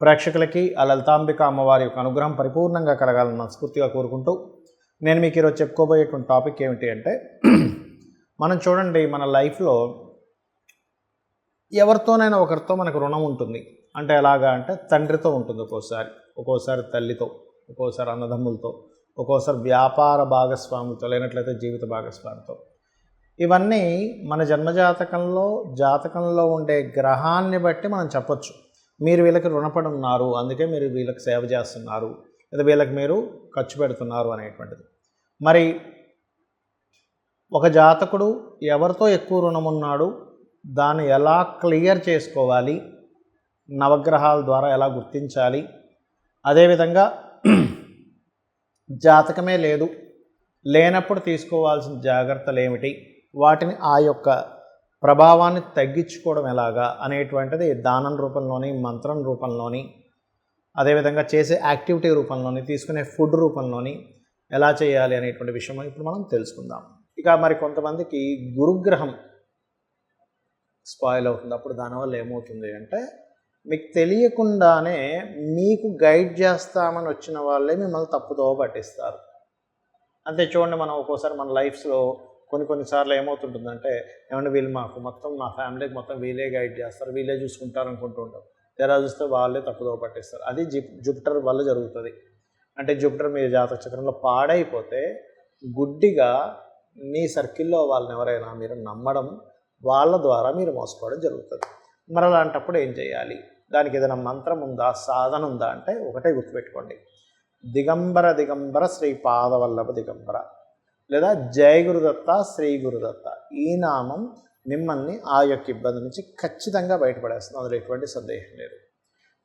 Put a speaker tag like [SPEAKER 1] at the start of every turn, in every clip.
[SPEAKER 1] ప్రేక్షకులకి ఆ లలితాంబిక అమ్మవారి యొక్క అనుగ్రహం పరిపూర్ణంగా కలగాలని మనస్ఫూర్తిగా కోరుకుంటూ నేను మీకు ఈరోజు చెప్పుకోబోయేటువంటి టాపిక్ ఏమిటి అంటే మనం చూడండి మన లైఫ్లో ఎవరితోనైనా ఒకరితో మనకు రుణం ఉంటుంది. అంటే ఎలాగా అంటే తండ్రితో ఉంటుంది ఒక్కోసారి. ఒక్కోసారి తల్లితో ఒక్కోసారి అన్నదమ్ములతో ఒక్కోసారి వ్యాపార భాగస్వాములతో లేనట్లయితే జీవిత భాగస్వామితో. ఇవన్నీ మన జన్మజాతకంలో జాతకంలో ఉండే గ్రహాన్ని బట్టి మనం చెప్పొచ్చు. మీరు వీళ్ళకి రుణపడి ఉన్నారు అందుకే మీరు వీళ్ళకి సేవ చేస్తున్నారు లేదా వీళ్ళకి మీరు ఖర్చు పెడుతున్నారు అనేటువంటిది. మరి ఒక జాతకుడు ఎవరితో ఎక్కువ రుణం ఉన్నాడు దాన్ని ఎలా క్లియర్ చేసుకోవాలి నవగ్రహాల ద్వారా ఎలా గుర్తించాలి అదేవిధంగా జాతకమే లేదు లేనప్పుడు తీసుకోవాల్సిన జాగ్రత్తలు ఏమిటి వాటిని ఆ యొక్క ప్రభావాన్ని తగ్గించుకోవడం ఎలాగా అనేటువంటిది దానం రూపంలోని మంత్రం రూపంలోని అదేవిధంగా చేసే యాక్టివిటీ రూపంలోని తీసుకునే ఫుడ్ రూపంలోని ఎలా చేయాలి అనేటువంటి విషయం ఇప్పుడు మనం తెలుసుకుందాం. ఇక మరి కొంతమందికి గురుగ్రహం స్పాయిల్ అవుతుంది. అప్పుడు దానివల్ల ఏమవుతుంది అంటే మీకు తెలియకుండానే మీకు గైడ్ చేస్తామని వచ్చిన వాళ్ళే మిమ్మల్ని తప్పుదోవ పట్టిస్తారు. అంతే చూడండి మనం ఒక్కోసారి మన లైఫ్స్లో కొన్ని కొన్నిసార్లు ఏమవుతుంటుందంటే ఏమంటే వీళ్ళు మాకు మొత్తం మా ఫ్యామిలీకి మొత్తం వీళ్ళే గైడ్ చేస్తారు వీళ్ళే చూసుకుంటారు అనుకుంటూ ఉంటాం. తెరా చూస్తే వాళ్ళే తప్పుదోవ పట్టిస్తారు. అది జిప్ జూపిటర్ వల్ల జరుగుతుంది. అంటే జూపిటర్ మీ జాతక చక్రంలో పాడైపోతే గుడ్డిగా మీ సర్కిల్లో వాళ్ళని ఎవరైనా మీరు నమ్మడం వాళ్ళ ద్వారా మీరు మోసపోవడం జరుగుతుంది. మరి అలాంటప్పుడు ఏం చేయాలి? దానికి ఏదైనా మంత్రం ఉందా సాధన ఉందా అంటే ఒకటే గుర్తుపెట్టుకోండి. దిగంబర దిగంబర శ్రీ పాదవల్లభ దిగంబర. లేదా జయ గురుదత్త శ్రీ గురుదత్త ఈ నామం మిమ్మల్ని ఆ యొక్క ఇబ్బంది నుంచి ఖచ్చితంగా బయటపడేస్తుంది. అందులో ఎటువంటి సందేహం లేదు.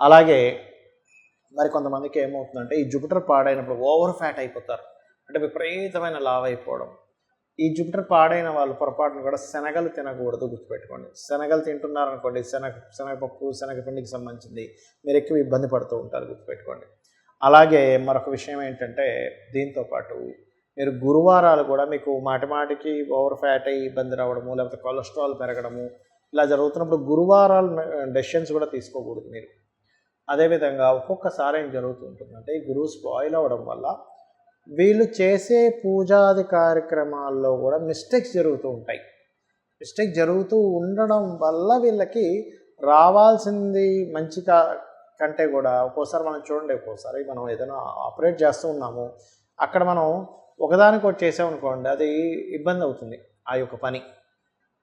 [SPEAKER 1] అలాగే మరి కొంతమందికి ఏమవుతుందంటే ఈ జూపిటర్ పాడైనప్పుడు ఓవర్ ఫ్యాట్ అయిపోతారు. అంటే విపరీతమైన లావ్ అయిపోవడం. ఈ జూపిటర్ పాడైన వాళ్ళు పొరపాటును కూడా శనగలు తినకూడదు గుర్తుపెట్టుకోండి. శనగలు తింటున్నారనుకోండి శనగ శనగపప్పు శనగపిండికి సంబంధించింది మీరు ఎక్కువ ఇబ్బంది పడుతూ ఉంటారు గుర్తుపెట్టుకోండి. అలాగే మరొక విషయం ఏంటంటే దీంతోపాటు మీరు గురువారాలు కూడా మీకు మాటిమాటికి ఓవర్ ఫ్యాట్ అయ్యి ఇబ్బంది రావడము లేకపోతే కొలెస్ట్రాల్ పెరగడము ఇలా జరుగుతున్నప్పుడు గురువారాలు డెసిషన్స్ కూడా తీసుకోకూడదు మీరు. అదేవిధంగా ఒక్కొక్కసారి ఏం జరుగుతుంటుందంటే ఈ గురువు స్పాయిల్ అవ్వడం వల్ల వీళ్ళు చేసే పూజాది కార్యక్రమాల్లో కూడా మిస్టేక్స్ జరుగుతూ ఉంటాయి. మిస్టేక్ జరుగుతూ ఉండడం వల్ల వీళ్ళకి రావాల్సింది మంచి కంటే కూడా ఒక్కోసారి మనం చూడండి ఒక్కోసారి మనం ఏదైనా ఆపరేట్ చేస్తూ ఉన్నాము అక్కడ మనం ఒకదానికి ఒకటి చేసామనుకోండి అది ఇబ్బంది అవుతుంది ఆ యొక్క పని.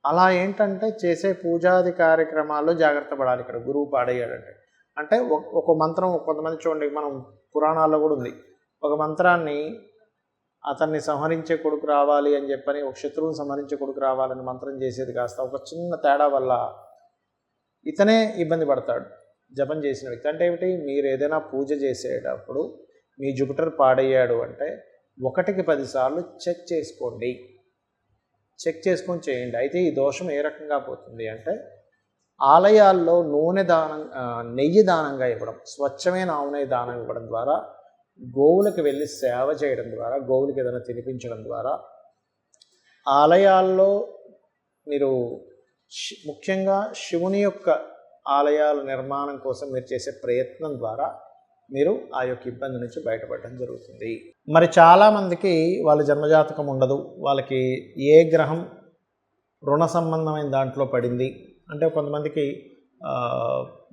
[SPEAKER 1] అలా ఏంటంటే చేసే పూజాది కార్యక్రమాల్లో జాగ్రత్త పడాలి ఇక్కడ. గురువు పాడేయాడంటే అంటే ఒక మంత్రం కొంతమంది చూడండి మనం పురాణాల్లో కూడా ఉంది. ఒక మంత్రాన్ని అతన్ని సంహరించే కొడుకు రావాలి అని చెప్పని ఒక శత్రువుని సంహరించే కొడుకు రావాలని మంత్రం చేసేది కాస్త ఒక చిన్న తేడా వల్ల ఇతనే ఇబ్బంది పడతాడు జపం చేసిన వ్యక్తి. అంటే ఏమిటి? మీరు ఏదైనా పూజ చేసేటప్పుడు మీ జుపిటర్ పాడయ్యాడు అంటే ఒకటికి పదిసార్లు చెక్ చేసుకోండి. చెక్ చేసుకొని చేయండి. అయితే ఈ దోషం ఏ రకంగా పోతుంది అంటే ఆలయాల్లో నూనె దానం నెయ్యి దానంగా ఇవ్వడం స్వచ్ఛమైన ఆవు దానం ఇవ్వడం ద్వారా గోవులకు వెళ్ళి సేవ చేయడం ద్వారా గోవులకి ఏదైనా తినిపించడం ద్వారా ఆలయాల్లో మీరు ముఖ్యంగా శివుని యొక్క ఆలయాల నిర్మాణం కోసం మీరు చేసే ప్రయత్నం ద్వారా మీరు ఆ యొక్క ఇబ్బంది నుంచి బయటపడడం జరుగుతుంది. మరి చాలామందికి వాళ్ళ జన్మజాతకం ఉండదు. వాళ్ళకి ఏ గ్రహం రుణ సంబంధమైన దాంట్లో పడింది? అంటే కొంతమందికి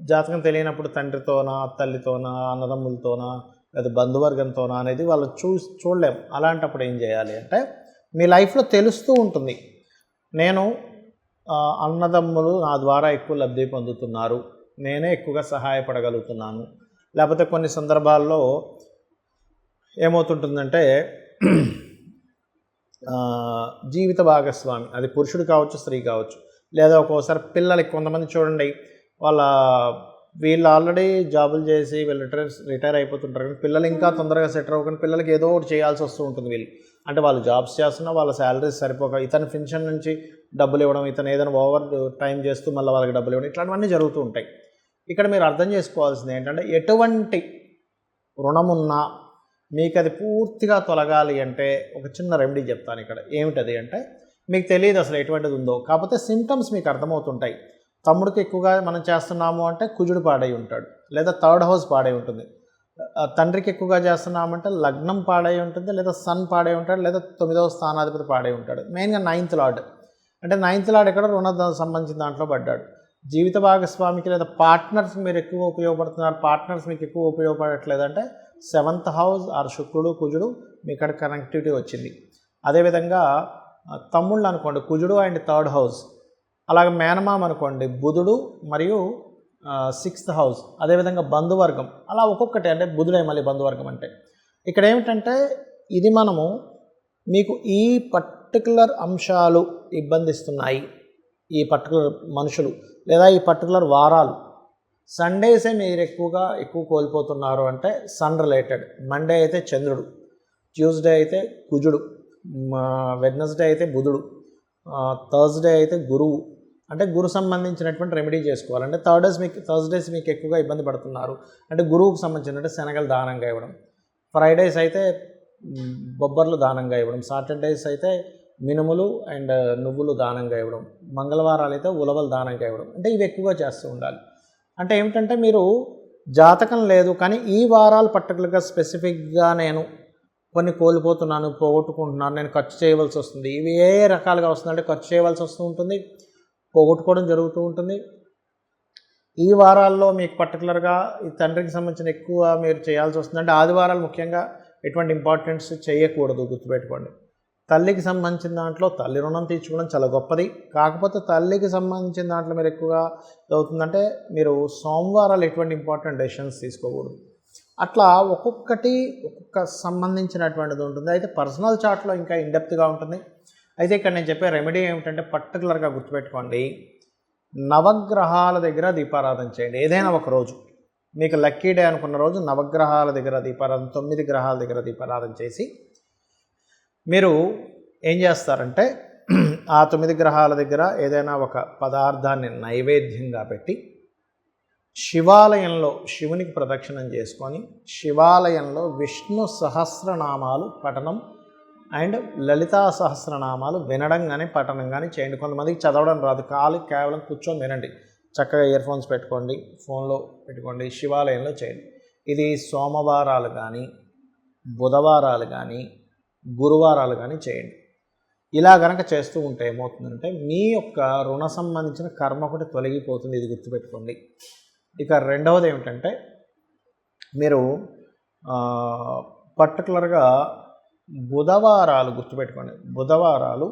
[SPEAKER 1] జాతకం తెలియనప్పుడు తండ్రితోనా తల్లితోనా అన్నదమ్ములతోనా లేదా బంధువర్గంతోనా అనేది వాళ్ళు చూ చూడలేం. అలాంటప్పుడు ఏం చేయాలి అంటే మీ లైఫ్లో తెలుస్తూ ఉంటుంది. నేను అన్నదమ్ములు నా ద్వారా ఎక్కువ లబ్ధి పొందుతున్నారు. నేనే ఎక్కువగా సహాయపడగలుగుతున్నాను. లేకపోతే కొన్ని సందర్భాల్లో ఏమవుతుంటుందంటే జీవిత భాగస్వామి అది పురుషుడు కావచ్చు స్త్రీ కావచ్చు లేదా ఒక్కోసారి పిల్లలకి కొంతమంది చూడండి వాళ్ళ వీళ్ళు ఆల్రెడీ జాబులు చేసి వీళ్ళు రిటైర్ రిటైర్ అయిపోతుంటారు కానీ పిల్లలు ఇంకా తొందరగా సెటిల్ అవ్వకుండా పిల్లలకి ఏదో ఒకటి చేయాల్సి వస్తూ ఉంటుంది వీళ్ళు. అంటే వాళ్ళు జాబ్స్ చేస్తున్నా వాళ్ళ శాలరీస్ సరిపోక ఇతని పెన్షన్ నుంచి డబ్బులు ఇవ్వడం ఇతను ఏదైనా ఓవర్ టైం చేస్తూ మళ్ళీ వాళ్ళకి డబ్బులు ఇవ్వడం ఇట్లాంటివన్నీ జరుగుతూ ఉంటాయి. ఇక్కడ మీరు అర్థం చేసుకోవాల్సింది ఏంటంటే ఎటువంటి రుణమున్నా మీకు అది పూర్తిగా తొలగాలి అంటే ఒక చిన్న రెమెడీ చెప్తాను ఇక్కడ. ఏమిటది అంటే మీకు తెలియదు అసలు ఎటువంటిది ఉందో. కాకపోతే సిమ్టమ్స్ మీకు అర్థమవుతుంటాయి. తమ్ముడికి ఎక్కువగా మనం చేస్తున్నాము అంటే కుజుడు పాడై ఉంటాడు. లేదా థర్డ్ హౌస్ పాడై ఉంటుంది. తండ్రికి ఎక్కువగా చేస్తున్నామంటే లగ్నం పాడై ఉంటుంది. లేదా సన్ పాడై ఉంటాడు. లేదా తొమ్మిదవ స్థానాధిపతి పాడై ఉంటాడు. మెయిన్గా నైన్త్ లార్డ్ అంటే నైన్త్ లార్డ్ ఇక్కడ రుణ సంబంధించిన దాంట్లో పడ్డాడు. జీవిత భాగస్వామికి లేదా పార్ట్నర్స్ మీరు ఎక్కువ ఉపయోగపడుతున్నారు పార్ట్నర్స్ మీకు ఎక్కువ ఉపయోగపడట్లేదు అంటే సెవెంత్ హౌస్ ఆర్ శుక్రుడు కుజుడు మీ ఇక్కడ కనెక్టివిటీ వచ్చింది. అదేవిధంగా తమ్ముళ్ళు అనుకోండి కుజుడు అండ్ థర్డ్ హౌస్. అలాగే మేనమామ అనుకోండి బుధుడు మరియు సిక్స్త్ హౌస్. అదేవిధంగా బంధువర్గం. అలా ఒక్కొక్కటి అంటే బుధుడే మళ్ళీ బంధువర్గం అంటే. ఇక్కడ ఏమిటంటే ఇది మనము మీకు ఈ పర్టికులర్ అంశాలు ఇబ్బందిస్తున్నాయి. ఈ పర్టికులర్ మనుషులు లేదా ఈ పర్టికులర్ వారాలు. సండేసే మీరు ఎక్కువగా ఎక్కువ కోల్పోతున్నారు అంటే సన్ రిలేటెడ్. మండే అయితే చంద్రుడు. ట్యూస్డే అయితే కుజుడు. వెడ్నెస్డే అయితే బుధుడు. థర్స్డే అయితే గురువు. అంటే గురు సంబంధించినటువంటి రెమెడీ చేసుకోవాలి. అంటే థర్డేస్ మీకు థర్స్డేస్ మీకు ఎక్కువగా ఇబ్బంది పడుతున్నారు. అంటే గురువుకు సంబంధించినట్టు శనగలు దానంగా ఇవ్వడం. ఫ్రైడేస్ అయితే బొబ్బర్లు దానంగా ఇవ్వడం. సాటర్డేస్ అయితే మినుములు అండ్ నువ్వులు దానంగా ఇవ్వడం. మంగళవారాలు అయితే ఉలవలు దానంగా ఇవ్వడం. అంటే ఇవి ఎక్కువగా చేస్తూ ఉండాలి. అంటే ఏమిటంటే మీరు జాతకం లేదు కానీ ఈ వారాలు పర్టికులర్గా స్పెసిఫిక్గా నేను కొన్ని కోల్పోతున్నాను పోగొట్టుకుంటున్నాను నేను ఖర్చు చేయవలసి వస్తుంది. ఇవి ఏ రకాలుగా వస్తుందంటే ఖర్చు చేయవలసి వస్తూ ఉంటుంది పోగొట్టుకోవడం జరుగుతూ ఉంటుంది. ఈ వారాల్లో మీకు పర్టికులర్గా ఈ తండ్రికి సంబంధించిన ఎక్కువ మీరు చేయాల్సి వస్తుంది అంటే ఆదివారాలు ముఖ్యంగా ఎటువంటి ఇంపార్టెన్స్ చేయకూడదు గుర్తుపెట్టుకోండి. తల్లికి సంబంధించిన దాంట్లో తల్లి రుణం తీర్చుకోవడం చాలా గొప్పది. కాకపోతే తల్లికి సంబంధించిన దాంట్లో మీరు ఎక్కువగా అవుతుందంటే మీరు సోమవారాలు ఎటువంటి ఇంపార్టెంట్ డెసిషన్స్ తీసుకోకూడదు. అట్లా ఒక్కొక్కటి ఒక్కొక్క సంబంధించినటువంటిది ఉంటుంది. అయితే పర్సనల్ చార్ట్లో ఇంకా ఇండెప్త్గా ఉంటుంది. అయితే ఇక్కడ నేను చెప్పే రెమెడీ ఏమిటంటే పర్టికులర్గా గుర్తుపెట్టుకోండి. నవగ్రహాల దగ్గర దీపారాధన చేయండి. ఏదైనా ఒక రోజు. మీకు లక్కీ డే అనుకున్న రోజు నవగ్రహాల దగ్గర దీపారాధన తొమ్మిది గ్రహాల దగ్గర దీపారాధన చేసి మీరు ఏం చేస్తారంటే ఆ తొమ్మిది గ్రహాల దగ్గర ఏదైనా ఒక పదార్థాన్ని నైవేద్యంగా పెట్టి శివాలయంలో శివునికి ప్రదక్షిణం చేసుకొని శివాలయంలో విష్ణు సహస్రనామాలు పఠనం అండ్ లలితా సహస్రనామాలు వినడం కానీ పఠనం కానీ చేయండి. కొంతమందికి చదవడం రాదు. కాలు కేవలం కూర్చొని వినండి. చక్కగా ఇయర్ ఫోన్స్ పెట్టుకోండి ఫోన్లో పెట్టుకోండి శివాలయంలో చేయండి. ఇది సోమవారాలు కానీ బుధవారాలు కానీ గురువారాలు కానీ చేయండి. ఇలా కనుక చేస్తూ ఉంటే ఏమవుతుందంటే మీ యొక్క రుణ సంబంధించిన కర్మ ఒకటి తొలగిపోతుంది ఇది గుర్తుపెట్టుకోండి. ఇక రెండవది ఏమిటంటే మీరు పర్టికులర్గా బుధవారాలు గుర్తుపెట్టుకోండి. బుధవారాలు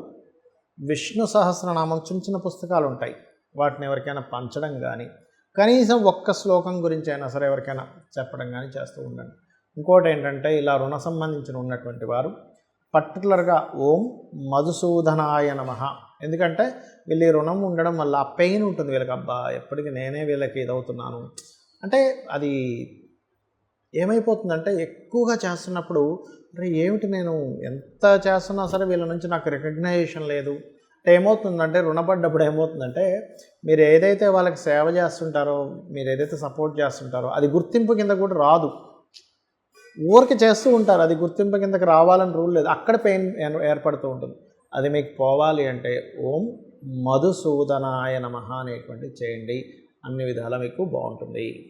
[SPEAKER 1] విష్ణు సహస్రనామం చిన్న చిన్న పుస్తకాలు ఉంటాయి వాటిని ఎవరికైనా పంచడం కానీ కనీసం ఒక్క శ్లోకం గురించి అయినా సరే ఎవరికైనా చెప్పడం కానీ చేస్తూ ఉండండి. ఇంకోటి ఏంటంటే ఇలా రుణ సంబంధించిన ఉన్నటువంటి వారు పర్టికులర్గా ఓం మధుసూదనాయ నమ. ఎందుకంటే వీళ్ళు రుణం ఉండడం వల్ల ఆ పెయిన్ ఉంటుంది వీళ్ళకి అబ్బా ఎప్పటికీ నేనే వీళ్ళకి ఇదవుతున్నాను. అంటే అది ఏమైపోతుందంటే ఎక్కువగా చేస్తున్నప్పుడు అరే ఏమిటి నేను ఎంత చేస్తున్నా సరే వీళ్ళ నుంచి నాకు రికగ్నైజేషన్ లేదు. అంటే ఏమవుతుందంటే రుణపడ్డప్పుడు ఏమవుతుందంటే మీరు ఏదైతే వాళ్ళకి సేవ చేస్తుంటారో మీరు ఏదైతే సపోర్ట్ చేస్తుంటారో అది గుర్తింపు కింద కూడా రాదు. ఊరికి చేస్తూ ఉంటారు. అది గుర్తింపు కిందకి రావాలని రూల్ లేదు. అక్కడ పెయిన్ ఏర్పడుతూ ఉంటుంది. అది మీకు పోవాలి అంటే ఓం మధుసూదనాయ నమ అనేటువంటి చేయండి. అన్ని విధాలా మీకు బాగుంటుంది.